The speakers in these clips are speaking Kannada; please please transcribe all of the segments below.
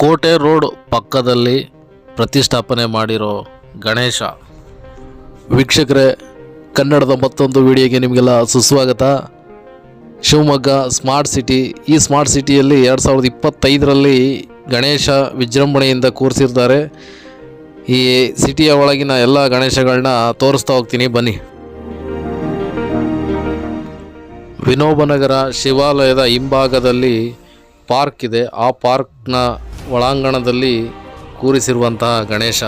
ಕೋಟೆ ರೋಡ್ ಪಕ್ಕದಲ್ಲಿ ಪ್ರತಿಷ್ಠಾಪನೆ ಮಾಡಿರೋ ಗಣೇಶ. ವೀಕ್ಷಕರೇ, ಕನ್ನಡದ ಮತ್ತೊಂದು ವಿಡಿಯೋಗೆ ನಿಮಗೆಲ್ಲ ಸುಸ್ವಾಗತ. ಶಿವಮೊಗ್ಗ ಸ್ಮಾರ್ಟ್ ಸಿಟಿ, ಈ ಸ್ಮಾರ್ಟ್ ಸಿಟಿಯಲ್ಲಿ ಎರಡು ಸಾವಿರದ ಇಪ್ಪತ್ತೈದರಲ್ಲಿ ಗಣೇಶ ವಿಜೃಂಭಣೆಯಿಂದ ಕೂರಿಸಿರ್ತಾರೆ. ಈ ಸಿಟಿಯ ಒಳಗಿನ ಎಲ್ಲ ಗಣೇಶಗಳನ್ನ ತೋರಿಸ್ತಾ ಹೋಗ್ತೀನಿ, ಬನ್ನಿ. ವಿನೋಬನಗರ ಶಿವಾಲಯದ ಹಿಂಭಾಗದಲ್ಲಿ ಪಾರ್ಕ್ ಇದೆ. ಆ ಪಾರ್ಕ್ನ ಒಳಾಂಗಣದಲ್ಲಿ ಕೂರಿಸಿರುವಂತಹ ಗಣೇಶ.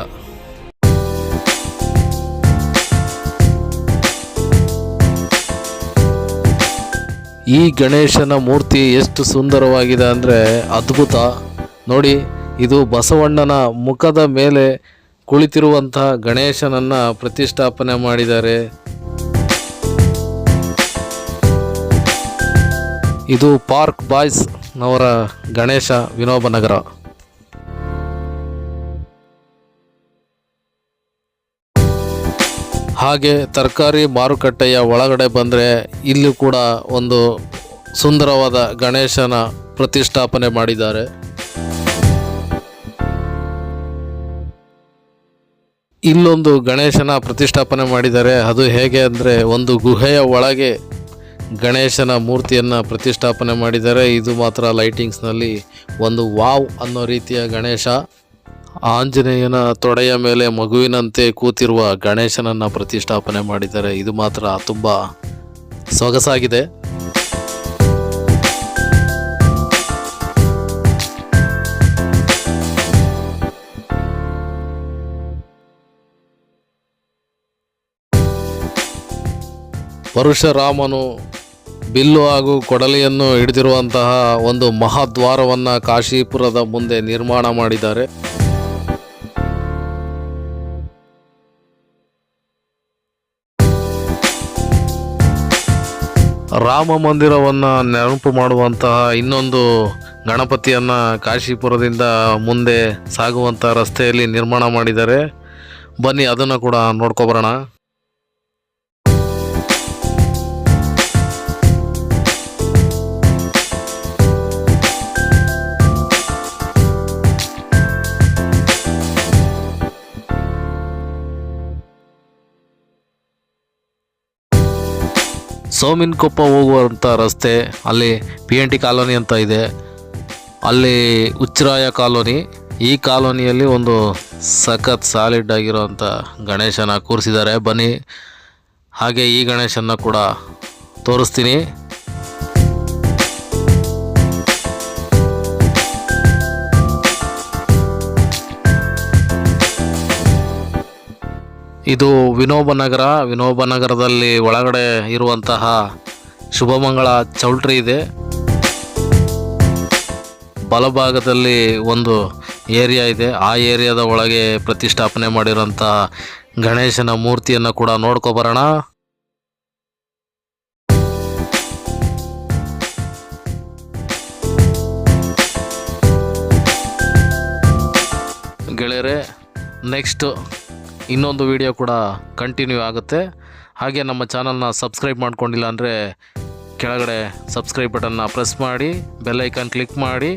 ಈ ಗಣೇಶನ ಮೂರ್ತಿ ಎಷ್ಟು ಸುಂದರವಾಗಿದೆ ಅಂದರೆ ಅದ್ಭುತ. ನೋಡಿ, ಇದು ಬಸವಣ್ಣನ ಮುಖದ ಮೇಲೆ ಕುಳಿತಿರುವಂತಹ ಗಣೇಶನನ್ನು ಪ್ರತಿಷ್ಠಾಪನೆ ಮಾಡಿದ್ದಾರೆ. ಇದು ಪಾರ್ಕ್ ಬಾಯ್ಸ್ ನವರ ಗಣೇಶ ವಿನೋಬನಗರ. ಹಾಗೆ ತರಕಾರಿ ಮಾರುಕಟ್ಟೆಯ ಒಳಗಡೆ ಬಂದರೆ ಇಲ್ಲಿ ಕೂಡ ಒಂದು ಸುಂದರವಾದ ಗಣೇಶನ ಪ್ರತಿಷ್ಠಾಪನೆ ಮಾಡಿದ್ದಾರೆ. ಇಲ್ಲೊಂದು ಗಣೇಶನ ಪ್ರತಿಷ್ಠಾಪನೆ ಮಾಡಿದ್ದಾರೆ ಅದು ಹೇಗೆ ಅಂದರೆ ಒಂದು ಗುಹೆಯ ಒಳಗೆ ಗಣೇಶನ ಮೂರ್ತಿಯನ್ನು ಪ್ರತಿಷ್ಠಾಪನೆ ಮಾಡಿದ್ದಾರೆ ಇದು ಮಾತ್ರ ಲೈಟಿಂಗ್ಸ್ನಲ್ಲಿ ಒಂದು ವಾವ್ ಅನ್ನೋ ರೀತಿಯ ಗಣೇಶ. ಆಂಜನೇಯನ ತೊಡೆಯ ಮೇಲೆ ಮಗುವಿನಂತೆ ಕೂತಿರುವ ಗಣೇಶನನ್ನು ಪ್ರತಿಷ್ಠಾಪನೆ ಮಾಡಿದ್ದಾರೆ ಇದು ಮಾತ್ರ ತುಂಬ ಸೊಗಸಾಗಿದೆ. ಪರಶುರಾಮನು ಬಿಲ್ಲು ಹಾಗೂ ಕೊಡಲಿಯನ್ನು ಹಿಡಿದಿರುವಂತಹ ಒಂದು ಮಹಾದ್ವಾರವನ್ನು ಕಾಶೀಪುರದ ಮುಂದೆ ನಿರ್ಮಾಣ ಮಾಡಿದ್ದಾರೆ. ರಾಮ ಮಂದಿರವನ್ನು ನೆನಪು ಮಾಡುವಂತಹ ಇನ್ನೊಂದು ಗಣಪತಿಯನ್ನು ಕಾಶಿಪುರದಿಂದ ಮುಂದೆ ಸಾಗುವಂಥ ರಸ್ತೆಯಲ್ಲಿ ನಿರ್ಮಾಣ ಮಾಡಿದ್ದಾರೆ. ಬನ್ನಿ, ಅದನ್ನು ಕೂಡ ನೋಡ್ಕೊಬರೋಣ ಸೋಮಿನಕೊಪ್ಪ ಹೋಗುವಂಥ ರಸ್ತೆ, ಅಲ್ಲಿ ಪಿ ಎನ್ ಟಿ ಕಾಲೋನಿ ಅಂತ ಇದೆ. ಅಲ್ಲಿ ಉಚ್ಚರಾಯ ಕಾಲೋನಿ, ಈ ಕಾಲೋನಿಯಲ್ಲಿ ಒಂದು ಸಖತ್ ಸಾಲಿಡ್ ಆಗಿರೋವಂಥ ಗಣೇಶನ ಕೂರಿಸಿದ್ದಾರೆ. ಬನ್ನಿ, ಹಾಗೆ ಈ ಗಣೇಶನ ಕೂಡ ತೋರಿಸ್ತೀನಿ. ಇದು ವಿನೋಬನಗರ ವಿನೋಬನಗರದಲ್ಲಿ ಒಳಗಡೆ ಇರುವಂತಹ ಶುಭಮಂಗಳ ಚೌಲ್ಟ್ರಿ ಇದೆ. ಬಲಭಾಗದಲ್ಲಿ ಒಂದು ಏರಿಯಾ ಇದೆ. ಆ ಏರಿಯಾದ ಒಳಗೆ ಪ್ರತಿಷ್ಠಾಪನೆ ಮಾಡಿರೋಂಥ ಗಣೇಶನ ಮೂರ್ತಿಯನ್ನು ಕೂಡ ನೋಡ್ಕೊಬರೋಣ ಗೆಳೆಯರೆ ನೆಕ್ಸ್ಟ್ ಇನ್ನೊಂದು ವಿಡಿಯೋ ಕೂಡ ಕಂಟಿನ್ಯೂ ಆಗುತ್ತೆ. ಹಾಗೆ ನಮ್ಮ ಚಾನಲ್ನ ಸಬ್ಸ್ಕ್ರೈಬ್ ಮಾಡ್ಕೊಂಡಿಲ್ಲ ಅಂದರೆ ಕೆಳಗಡೆ ಸಬ್ಸ್ಕ್ರೈಬ್ ಬಟನ್ನ ಪ್ರೆಸ್ ಮಾಡಿ ಬೆಲ್ಲೈಕನ್ ಕ್ಲಿಕ್ ಮಾಡಿ.